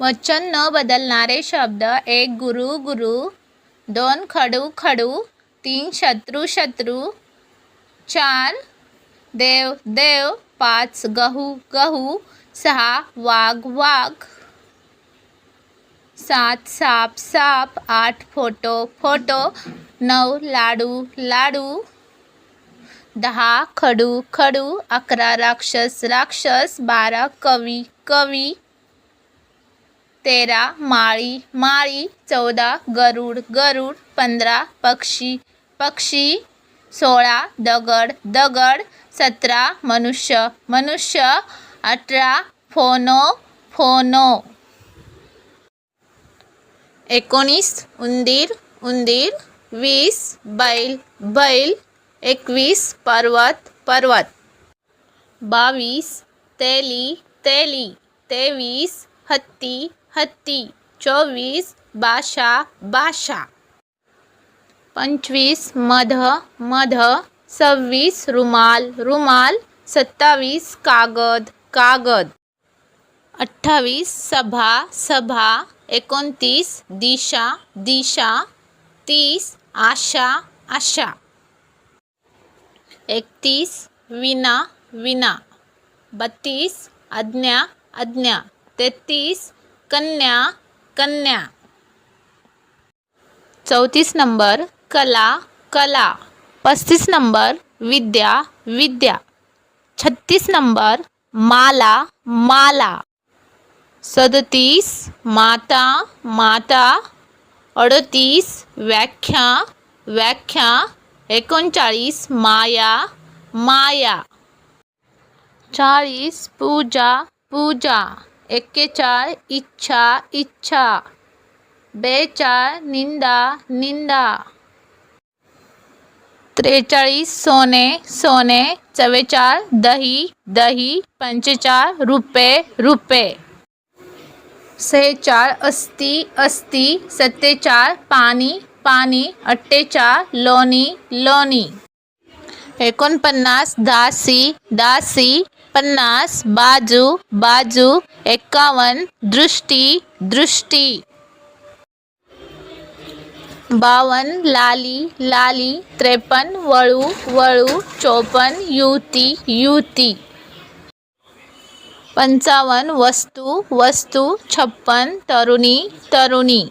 वचन न बदलणारे शब्द एक गुरु गुरु दोन खडू खडू तीन शत्रू शत्रू चार देव देव पाच गहू गहू सहा वाघ वाघ सात साप साप आठ फोटो फोटो नऊ लाडू लाडू दहा खडू खडू अकरा राक्षस राक्षस बारा कवी कवी तेरा माळी माळी चौदा गरुड गरुड पंधरा पक्षी पक्षी सोळा दगड दगड सतरा मनुष्य मनुष्य अठरा फोनो फोनो. एकोणीस उंदीर उंदीर वीस बैल बैल एकवीस पर्वत पर्वत. बावीस तेली तेली तेवीस हत्ती हत्ती चोवीस बाशा बाशा पंचवीस मध मध सव्वीस रुमाल रुमाल सत्तावीस कागद कागद. अठ्ठावीस सभा सभा एकोणतीस दिशा दिशा तीस आशा आशा. एकतीस विना विना. बत्तीस आज्ञा आज्ञा. तेहतीस कन्या कन्या. चौतीस नंबर, कला कला. पस्तीस नंबर, विद्या विद्या. छत्तीस नंबर, माला माला. सदतीस, माता माता. अडतीस, व्याख्या व्याख्या. एकोणचाळीस, माया माया. चाळीस, पूजा पूजा. एक्केचाळ इच्छा इच्छा. बेचाळ निंदा निंदा. त्रेचाळीस सोने सोने. चव्वेचाळ दही दही. पंचेचाळ रुपये रुपये सेहेचाळ अस्ती अस्ती. सत्तेचाळ पाणी पाणी. अठ्ठेचाळ लोणी लोणी. एकोणपन्नास दासी दासी. पन्नास बाजू बाजू एक्कावन्न दृष्टी दृष्टी. बावन लाली लाली त्रेपन्न वळू वळू चोपन्न युती युती. पंचावन्न वस्तू वस्तू छप्पन तरुणी तरुणी.